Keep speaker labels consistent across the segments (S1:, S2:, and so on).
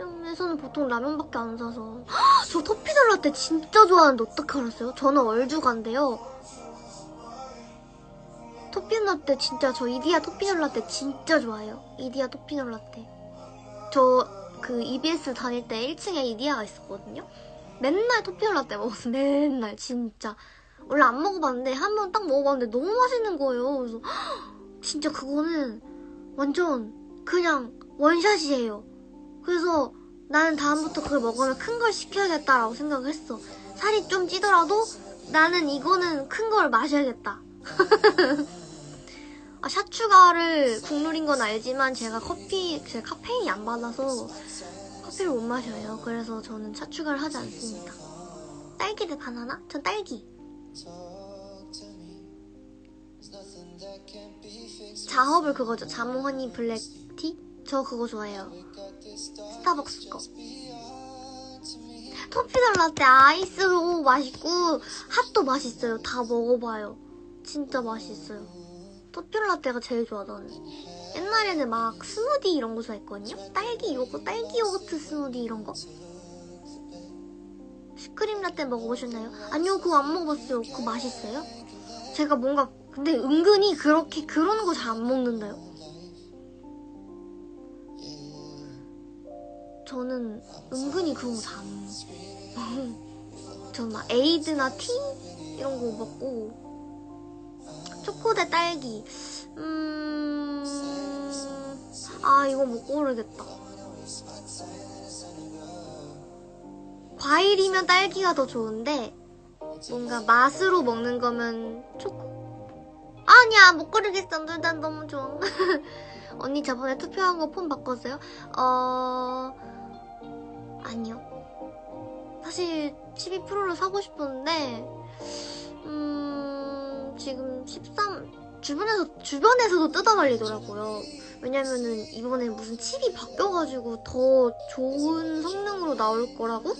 S1: 편의점에서는 보통 라면밖에 안 사서. 저 토피넛 라떼 진짜 좋아하는데 어떻게 알았어요? 저는 얼죽한데요. 토피넛 라떼 진짜 저 이디야 토피넛 라떼 진짜 좋아해요. 이디야 토피넛 라떼. 저 그 EBS 다닐 때 1층에 이디야가 있었거든요. 맨날 토피넛 라떼 먹었어. 맨날 진짜. 원래 안 먹어봤는데 한 번 딱 먹어봤는데 너무 맛있는 거예요. 그래서 진짜 그거는 완전 그냥 원샷이에요 그래서 나는 다음부터 그걸 먹으면 큰 걸 시켜야겠다라고 생각을 했어. 살이 좀 찌더라도 나는 이거는 큰 걸 마셔야겠다. 아, 샷추가를 국룰인 건 알지만 제가 커피, 제가 카페인이 안 받아서 커피를 못 마셔요. 그래서 저는 샷추가를 하지 않습니다. 딸기 대 바나나? 전 딸기. 자허블 그거죠. 자몽 허니 블랙티? 저 그거 좋아해요. 스타벅스 거. 토피넛 라떼 아이스로 맛있고 핫도 맛있어요. 다 먹어봐요. 진짜 맛있어요. 토피넛 라떼가 제일 좋아 나는. 옛날에는 막 스무디 이런 거 좋아했거든요. 딸기 요거 딸기 요거트 스무디 이런 거. 슈크림 라떼 먹어보셨나요? 아니요 그거 안 먹어봤어요. 그거 맛있어요? 제가 뭔가 근데 은근히 그렇게 그런 거 잘 안 먹는다요. 저는 은근히 그런 거 잘안 먹어요. 저는 막 에이드나 티 이런 거 먹고 초코대 딸기. 음... 아 이거 못 고르겠다. 과일이면 딸기가 더 좋은데 뭔가 맛으로 먹는 거면 초코. 아니야 못 고르겠어. 둘 다 너무 좋아. 언니 저번에 투표한 거 폰 바꿨어요? 어... 아니요. 사실 12%를 사고 싶었는데, 음, 지금 13, 주변에서, 주변에서도 뜯어말리더라고요. 왜냐면은 이번에 무슨 칩이 바뀌어가지고 더 좋은 성능으로 나올 거라고?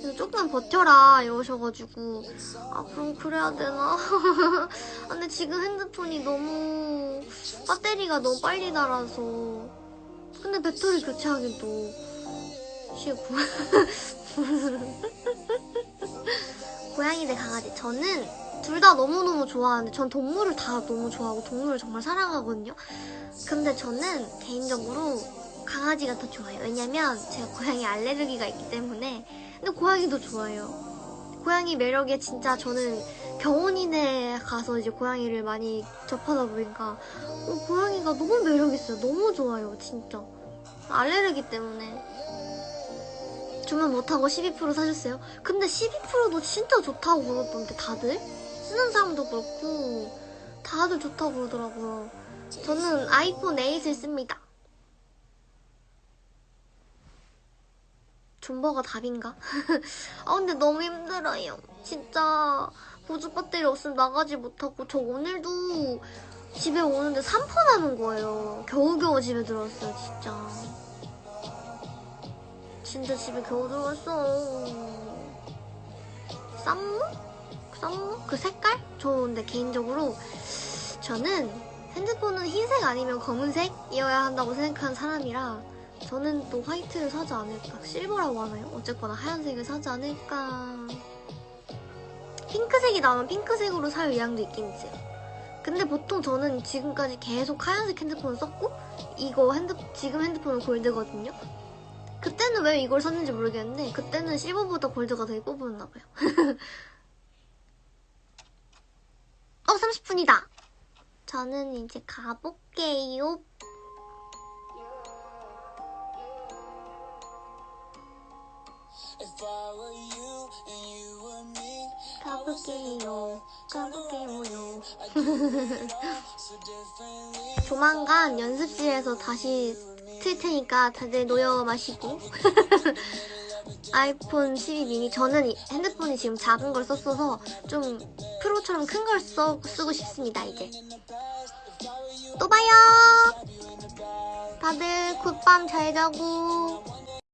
S1: 그래서 조금만 버텨라 이러셔가지고 아 그럼 그래야 되나? 아, 근데 지금 핸드폰이 너무 배터리가 너무 빨리 닳아서 근데 배터리 교체하긴 또 쉬고 고양이 대 강아지. 저는 둘 다 너무너무 좋아하는데 전 동물을 다 너무 좋아하고 동물을 정말 사랑하거든요. 근데 저는 개인적으로 강아지가 더 좋아요. 왜냐면 제가 고양이 알레르기가 있기 때문에. 근데 고양이도 좋아요. 고양이 매력에 진짜 저는 병원인에 가서 이제 고양이를 많이 접하다 보니까 어, 고양이가 너무 매력있어요. 너무 좋아요 진짜. 알레르기 때문에 주문 못하고 12% 사셨어요? 근데 12%도 진짜 좋다고 그러던데 다들? 쓰는 사람도 그렇고 다들 좋다고 그러더라고요 저는 아이폰 8을 씁니다 존버가 답인가? 아 근데 너무 힘들어요 진짜 보조 배터리 없으면 나가지 못하고 저 오늘도 집에 오는데 3% 남은 거예요 겨우겨우 집에 들어왔어요 진짜 진짜 집에 겨우 들어왔어. 쌈무? 쌈무? 그 색깔? 저 근데 개인적으로 저는 핸드폰은 흰색 아니면 검은색이어야 한다고 생각하는 사람이라 저는 또 화이트를 사지 않을까. 실버라고 하나요? 어쨌거나 하얀색을 사지 않을까. 핑크색이 나오면 핑크색으로 살 의향도 있긴 있어요. 근데 보통 저는 지금까지 계속 하얀색 핸드폰을 썼고 이거 핸드 지금 핸드폰은 골드거든요. 그때는 왜 이걸 샀는지 모르겠는데 그때는 실버보다 골드가 더 예뻐 보였나봐요. 어 30분이다. 저는 이제 가볼게요. 가볼게요. 가볼게요. 조만간 연습실에서 다시 틀 테니까 다들 노여 마시고. 아이폰 12 미니 저는 이 핸드폰이 지금 작은 걸 썼어서 좀 프로처럼 큰 걸 쓰고 싶습니다 이제. 또 봐요! 다들 굿밤 잘 자고